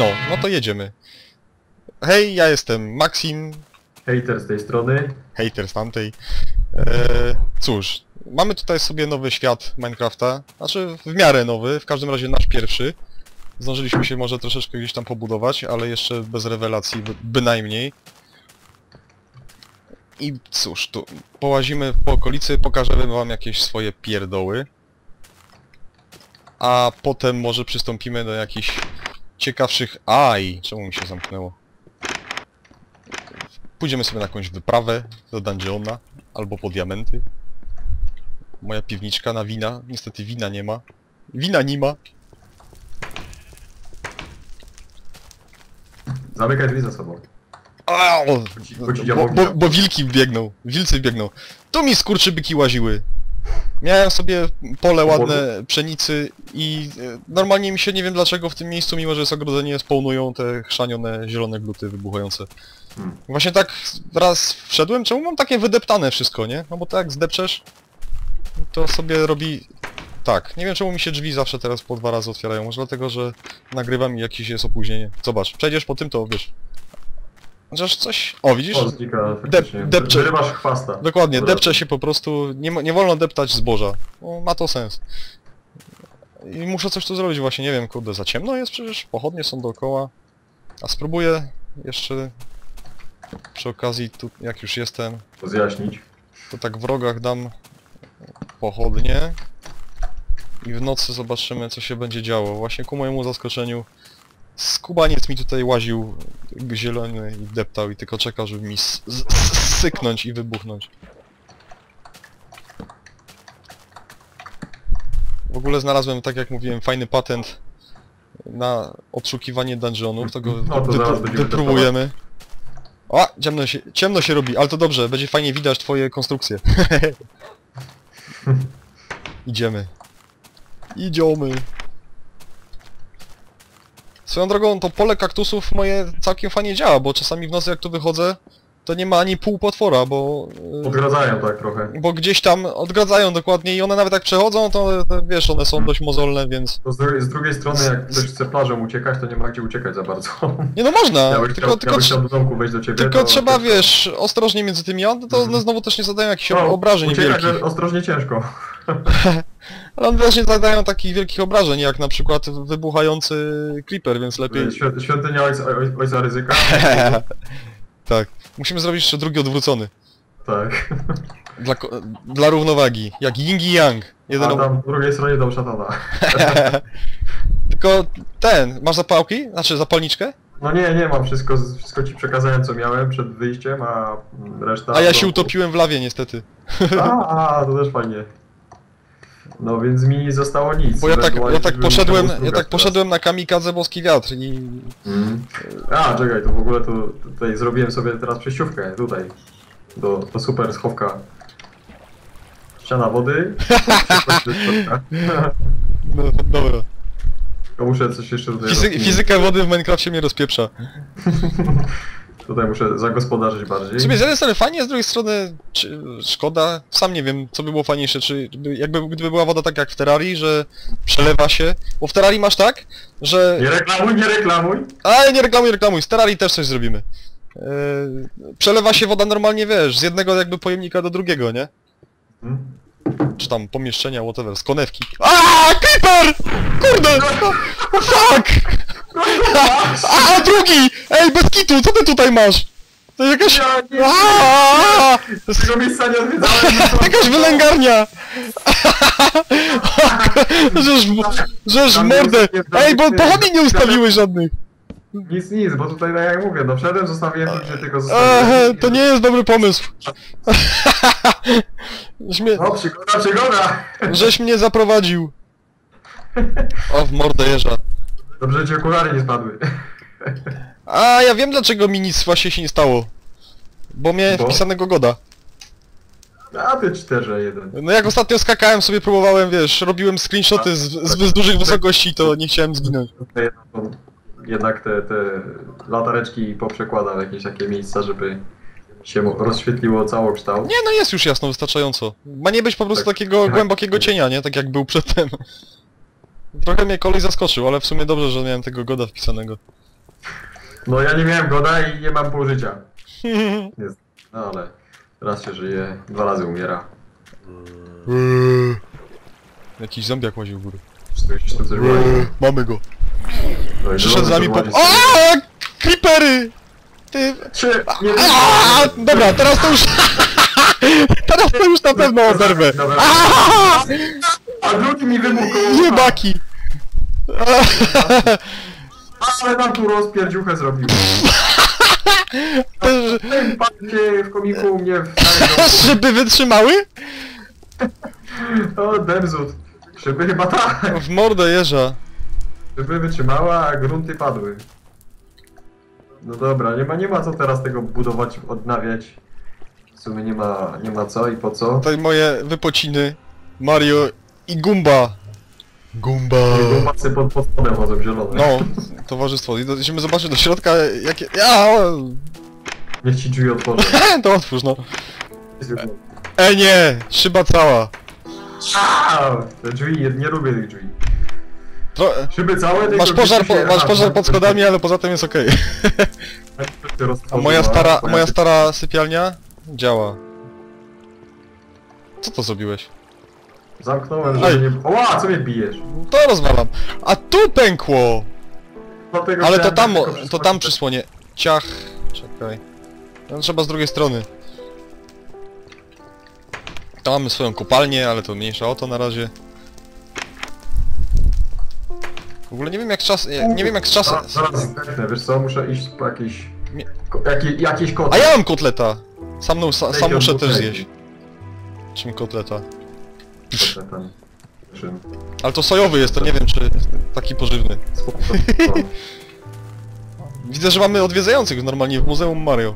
No, no to jedziemy. Hej, ja jestem Maxim, Hater z tej strony. hater z tamtej. E, cóż, mamy tutaj sobie nowy świat Minecrafta, znaczy w miarę nowy, w każdym razie nasz pierwszy. Zdążyliśmy się może troszeczkę gdzieś tam pobudować, ale jeszcze bez rewelacji by- bynajmniej. I cóż, tu połazimy po okolicy, pokażemy wam jakieś swoje pierdoły. A potem może przystąpimy do jakichś ciekawszych... Aj! Czemu mi się zamknęło? Pójdziemy sobie na jakąś wyprawę do dungeona albo po diamenty. Moja piwniczka na wina. Niestety wina nie ma. Wina nie ma. Zamykaj drzwi za sobą. Au! Bo Bo, bo wilki biegną. Wilcy biegną. Tu mi skurczybyki łaziły. Miałem sobie pole ładne pszenicy i e, normalnie mi się nie wiem dlaczego w tym miejscu, mimo że jest ogrodzenie, spawnują te chrzanione zielone gluty wybuchające. Hmm. Właśnie tak raz wszedłem, czemu mam takie wydeptane wszystko, nie? No bo tak jak zdepczesz, to sobie robi... Tak, nie wiem czemu mi się drzwi zawsze teraz po dwa razy otwierają, może dlatego, że nagrywam i jakieś jest opóźnienie. Zobacz, przejdziesz po tym, to wiesz. Chociaż coś... O, widzisz? O, znika faktycznie. depcze. Wyrywasz chwasta. Dokładnie, Dobra. depcze się po prostu, nie, nie wolno deptać zboża. No, ma to sens. I muszę coś tu zrobić właśnie, nie wiem, kurde, za ciemno jest przecież, pochodnie są dookoła. A spróbuję jeszcze przy okazji, tu jak już jestem, Rozjaśnić. to tak w rogach dam pochodnie. I w nocy zobaczymy co się będzie działo. Właśnie ku mojemu zaskoczeniu skubaniec mi tutaj łaził zielony i deptał i tylko czeka, żeby mi syknąć i wybuchnąć. W ogóle znalazłem, tak jak mówiłem, fajny patent na odszukiwanie dungeonów, to go No to wypróbujemy. O, ciemno się, ciemno się robi, ale to dobrze, będzie fajnie widać twoje konstrukcje. Idziemy. Idziemy. Swoją drogą, to pole kaktusów moje całkiem fajnie działa, bo czasami w nocy jak tu wychodzę, to nie ma ani pół potwora, bo... yy, Odgradzają tak trochę. Bo gdzieś tam odgradzają dokładnie i one nawet jak przechodzą, to, to wiesz, one są dość mozolne, więc... To z, dru- z drugiej strony, jak ktoś chce plażą uciekać, to nie ma gdzie uciekać za bardzo. Nie no można, bym tylko, tylko, chciał do domku wejść do ciebie, tylko to... trzeba, wiesz, ostrożnie między tymi, a to one Mhm. znowu też nie zadają jakichś No, obrażeń uciekać, wielkich. ostrożnie ciężko. Ale one też nie zadają takich wielkich obrażeń, jak na przykład wybuchający creeper, więc lepiej... Świ- Świątynia ojca, oj- ojca ryzyka. tak. Musimy zrobić jeszcze drugi odwrócony. tak. Dla, dla równowagi. Jak yin i yang. Jeden A ob... tam po drugiej stronie szatana. Tylko ten, masz zapałki? Znaczy zapalniczkę? No nie, nie mam, wszystko, wszystko ci przekazałem co miałem przed wyjściem, a reszta... A ja się utopiłem w lawie niestety. A, a, to też fajnie. No więc mi nie zostało nic. Bo ja tak, ja tak poszedłem, ja tak teraz. poszedłem na kamikadze boski wiatr i... Mm. A, czekaj, to w ogóle to tutaj zrobiłem sobie teraz przejściówkę, tutaj. Do, do super schowka. Ściana wody. No, dobra. To muszę coś jeszcze tutaj Fizy fizyka wody w Minecrafcie mnie rozpieprza. Tutaj muszę zagospodarzyć bardziej. W sumie z jednej strony fajnie, z drugiej strony czy, szkoda. Sam nie wiem, co by było fajniejsze, czy by- jakby gdyby była woda tak jak w Terrarii, że przelewa się. Bo w Terrarii masz tak, że... Nie reklamuj, nie reklamuj! Ale nie reklamuj, reklamuj, z Terrarii też coś zrobimy. Eee, przelewa się woda normalnie, wiesz, z jednego jakby pojemnika do drugiego, nie? Mm. Czy tam pomieszczenia, whatever, z konewki. Aaaa, Creeper! Kurde! Fuck! A, drugi! Ej, bez kitu, co ty tutaj masz? To jakaś... Ja nie- jest Tego miejsca nie odwiedzałem! jakaś wylęgarnia! Żeż, żeż w mordę! Ej, bo pochodni nie ustawiłeś żadnych! Nic, nic, bo tutaj tak jak mówię, no wszedłem, zostawiłem tu, gdzie tylko zostawiłem. to nie jest dobry pomysł. Żeś mnie, No, przygoda, przygoda! żeś mnie zaprowadził. O, w mordę jeża. Dobrze, że ci okulary nie spadły. A, ja wiem dlaczego mi nic właśnie się nie stało. Bo mnie Bo? wpisanego goda. A ty czterze jeden. No jak ostatnio skakałem sobie, próbowałem, wiesz, robiłem screenshoty z, z, z dużych wysokości, to nie chciałem zginąć. Jednak- te, te latareczki poprzekładam w jakieś takie miejsca, żeby się rozświetliło całokształt. Nie, no jest już jasno, wystarczająco. Ma nie być po prostu Tak. takiego Tak. głębokiego cienia, nie? Tak jak był przedtem. Trochę mnie kolej zaskoczył, ale w sumie dobrze, że miałem tego goda wpisanego. No ja nie miałem goda i nie mam pół życia. Jest. No ale raz się żyje, dwa razy umiera. Jakiś zombiak łaził w górę. Czy wali? Mamy go. No Przyszedł z nami po... Aaaa! Creepery! Ty... Się, nie Aaaa! Dobra, teraz to już... teraz to już na pewno. Aaaa! A drugi mi wybuchł! Jebaki! Ale nam tu rozpierdziuchę zrobił. Te Ten patrzcie w komiku u mnie w szyby wytrzymały? O, Demzut. Szyby chyba tak. W mordę jeża. Szyby wytrzymała, a grunty padły. No dobra, nie ma, nie ma co teraz tego budować, odnawiać. W sumie nie ma, nie ma co i po co. Tutaj moje wypociny. Mario i Gumba. Gumba. Gumbacy pod, pod spodem chodzą zielone. No, towarzystwo. Idziemy zobaczyć do środka, jakie... Ja, Niech ci drzwi otworzą. to otwórz, no. E nie! Szyba cała. A, Te drzwi, nie, nie lubię tych drzwi. Tro... Szyby całe, tylko Masz pożar, po, masz pożar pod schodami, ale poza tym jest okej. to się A moja stara, moja stara sypialnia działa. Co to zrobiłeś? Zamknąłem, żeby nie... Oła, co mnie bijesz? To rozwalam. A tu pękło! Dlatego Ale to chciałem tam, tylko to tam przysłonić. przysłonie. Ciach. Czekaj. No, trzeba z drugiej strony. Tam mamy swoją kopalnię, ale to mniejsza o to na razie. W ogóle nie wiem jak czas... Nie, nie wiem jak z czasem... Zaraz, zaraz zdechnę, wiesz co, muszę iść po jakiś... Nie. Ko, jaki, jakiś kot. A ja mam kotleta! Sam, no, sa, sam muszę też butelki. zjeść. Czym kotleta? Kotleta tam. Czym? Ale to sojowy jest, to nie wiem czy taki pożywny. Widzę, że mamy odwiedzających normalnie w Muzeum Mario.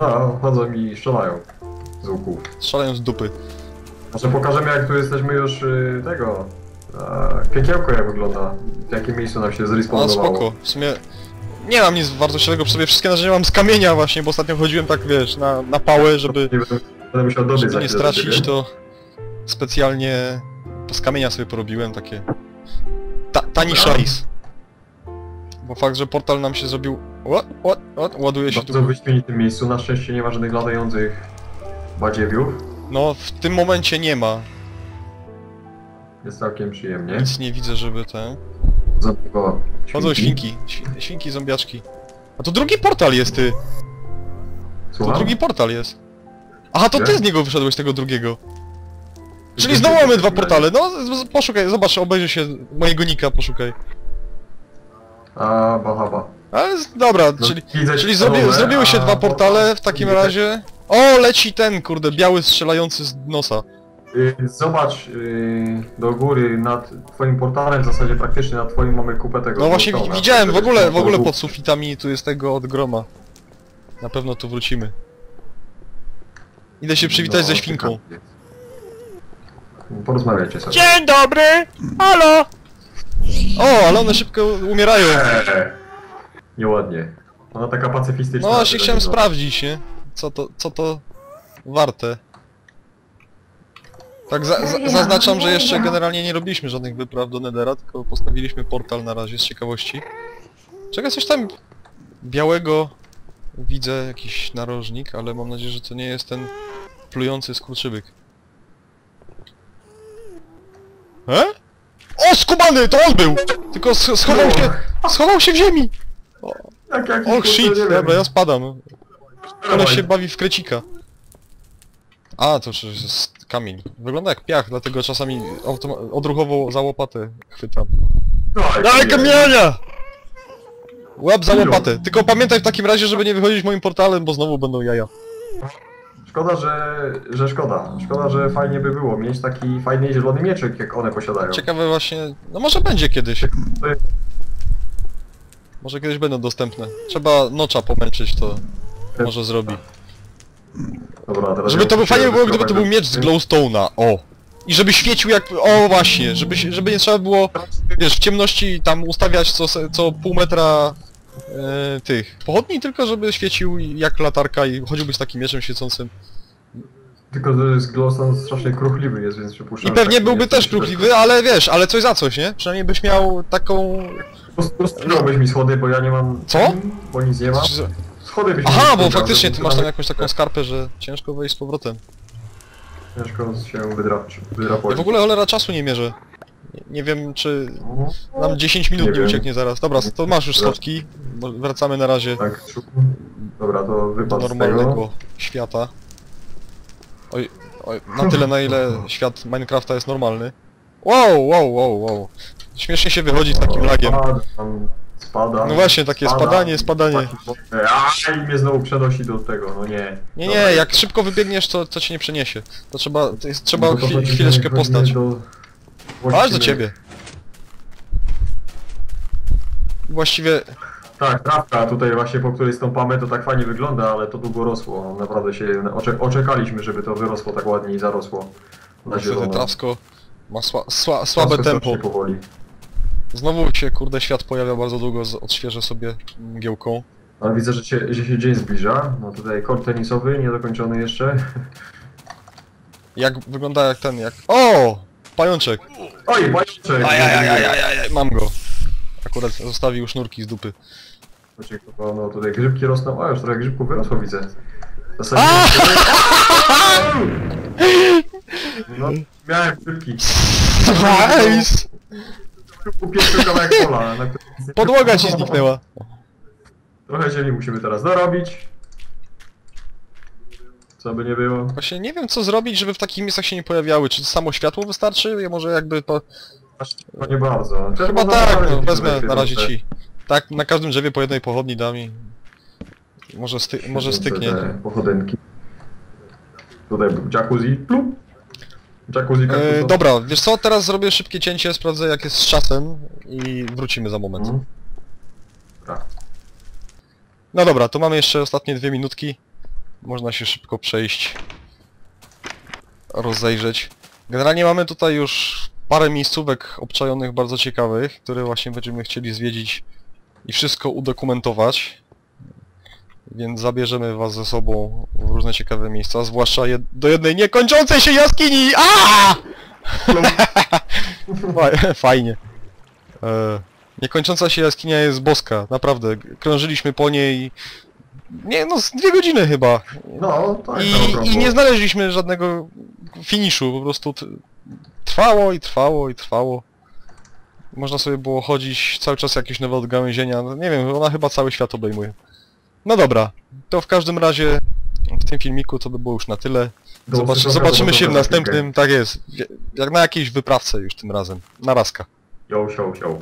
No, chodzą i strzelają z łuków. Strzelają z dupy. Może pokażemy jak tu jesteśmy już y, tego... E, piekiełko jak wygląda. W jakim miejscu nam się A zrespawnowało. spoko. W sumie nie mam nic wartościowego przy sobie, wszystkie narzędzia mam z kamienia właśnie, bo ostatnio chodziłem tak wiesz, na, na pałę, żeby, żeby nie stracić to specjalnie z kamienia sobie porobiłem takie ta, tani szajs. Bo fakt, że portal nam się zrobił... What? What? What? Ładuje się Bardzo tu. wyśmienitym miejscu, na szczęście nie ma żadnych latających badziewiów. No w tym momencie nie ma. Jest całkiem przyjemnie. Nic nie widzę, żeby ten... Zamknęła Chodzą świnki. Świ świnki, zombiaczki. A to drugi portal jest ty! To Słucham? drugi portal jest. Aha, to ty z niego wyszedłeś, tego drugiego. Czyli znowu mamy dwa portale. No, z- z- poszukaj, zobacz, obejrzyj się mojego nika, poszukaj. A, bahaba. Ale z- dobra, No, czyli, widzę czyli stronę, zrobi, zrobiły się a dwa portale portal- w takim widzę. razie. O, leci ten, kurde, biały strzelający z nosa. Y, Zobacz y, do góry nad twoim portalem, w zasadzie praktycznie nad twoim mamy kupę tego. No właśnie wi- widziałem, w ogóle, w ogóle pod sufitami tu jest tego od groma. Na pewno tu wrócimy. Idę się przywitać No, ze świnką. ciekawie. Porozmawiajcie sobie. Dzień dobry! Halo! O, ale one szybko umierają. Eee, nieładnie. Ona taka pacyfistyczna. No właśnie chciałem sprawdzić, nie? Co to, co to warte. Tak za, za, zaznaczam, że jeszcze generalnie nie robiliśmy żadnych wypraw do Nethera, tylko postawiliśmy portal na razie z ciekawości. Czego coś tam białego widzę, jakiś narożnik, ale mam nadzieję, że to nie jest ten plujący skurczybyk. E? O, skubany! To on był! Tylko sch- schował się, schował się w ziemi! Jak, jakiś, Och kurde, shit, dobra, ja spadam. Dawaj. się bawi w krecika. A, to przecież jest kamień. Wygląda jak piach, dlatego czasami odruchowo za łopatę chwytam. Dawaj, Daj kamienia! Łap za łopatę. Tylko pamiętaj w takim razie, żeby nie wychodzić moim portalem, bo znowu będą jaja. Szkoda, że, że szkoda. Szkoda, że fajnie by było mieć taki fajny zielony mieczyk, jak one posiadają. Ciekawe właśnie... No może będzie kiedyś. Może kiedyś będą dostępne. Trzeba nocza pomęczyć, to może zrobi. Dobra, teraz Żeby to muszę fajnie by było, gdyby to był miecz z glowstone'a, o! I żeby świecił jak... O właśnie, żeby, żeby nie trzeba było, wiesz, w ciemności tam ustawiać co, co pół metra e, tych pochodni, tylko żeby świecił jak latarka i chodziłby z takim mieczem świecącym. Tylko to jest Glowstone strasznie kruchliwy jest, więc przypuszczam... I pewnie tak byłby też kruchliwy, ale wiesz, ale coś za coś, nie? Przynajmniej byś miał taką... Postrzelałbyś mi schody, bo ja nie mam... Co? Bo nic nie mam. Schody byś Aha, bo faktycznie ty masz tam jakąś taką skarpę, że ciężko wejść z powrotem. Ciężko się wydrapać. Ja w ogóle cholera czasu nie mierzę. Nie- Nie wiem, czy No, nam 10 minut Nie nie ucieknie zaraz. Dobra, to masz już schodki. Bo Wracamy na razie Tak, dobra, to do wypadł z tego. normalnego świata. Oj, oj, na tyle na ile świat Minecrafta jest normalny. Wow, wow, wow, wow. Śmiesznie się wychodzi z takim lagiem. Spada, tam spada. No właśnie, takie spadanie, spadanie. A i mnie znowu przenosi do tego, no nie. Nie, Dobra. nie, jak szybko wybiegniesz, to, to cię nie przeniesie. To trzeba, to jest, trzeba No to chwi- chwileczkę postać. do- Aż do właściwie- ciebie. Właściwie, Tak, trawka tutaj właśnie, po której stąpamy, to tak fajnie wygląda, ale to długo rosło. Naprawdę się ocze oczekaliśmy, żeby to wyrosło tak ładnie i zarosło. Na niestety. Trawsko ma sła, sła, słabe Rosło tempo. powoli. Znowu się, kurde, świat pojawia bardzo długo, odświeżę sobie mgiełką. Ale widzę, że się, że się dzień zbliża. No tutaj kort tenisowy, niedokończony jeszcze. Jak wygląda jak ten, jak... O! Pajączek! Oj, pajączek! Ajajajajajaj, mam go. Akurat zostawił sznurki z dupy. Poczekaj, no tutaj grzybki rosną. O, już trochę grzybków wyrosło, widzę. A! Zasadziłem No, miałem grzybki. Nice! Pierwszy kawałek pola. Podłoga ci zniknęła. Trochę ziemi musimy teraz dorobić. Co by nie było. Właśnie nie wiem co zrobić, żeby w takich miejscach się nie pojawiały. Czy samo światło wystarczy? Ja może jakby to... Aż to nie bardzo. Chyba tak, no, wezmę na razie ci. Tak, na każdym drzewie po jednej pochodni dam i... Może, sty może styknie. Pochodynki. Tutaj jacuzzi. Plup. Jacuzzi E, dobra, wiesz co, teraz zrobię szybkie cięcie, sprawdzę jak jest z czasem i wrócimy za moment. Mhm. Dobra. No dobra, to mamy jeszcze ostatnie dwie minutki. Można się szybko przejść, rozejrzeć. Generalnie mamy tutaj już parę miejscówek obczajonych bardzo ciekawych, które właśnie będziemy chcieli zwiedzić i wszystko udokumentować. Więc zabierzemy was ze sobą w różne ciekawe miejsca, zwłaszcza jed do jednej niekończącej się jaskini! A! Fa- Fajnie. E, niekończąca się jaskinia jest boska, naprawdę. Krążyliśmy po niej... Nie no, z dwie godziny chyba. No, tak. I. I nie znaleźliśmy żadnego finiszu, po prostu trwało i trwało i trwało. Można sobie było chodzić, cały czas jakieś nowe odgałęzienia, no nie wiem, ona chyba cały świat obejmuje. No dobra, to w każdym razie w tym filmiku to by było już na tyle. Do Zobacz, usłyszenia, zobaczymy się w następnym, tak jest, jak na jakiejś wyprawce już tym razem. Na razka. Yo, show, show.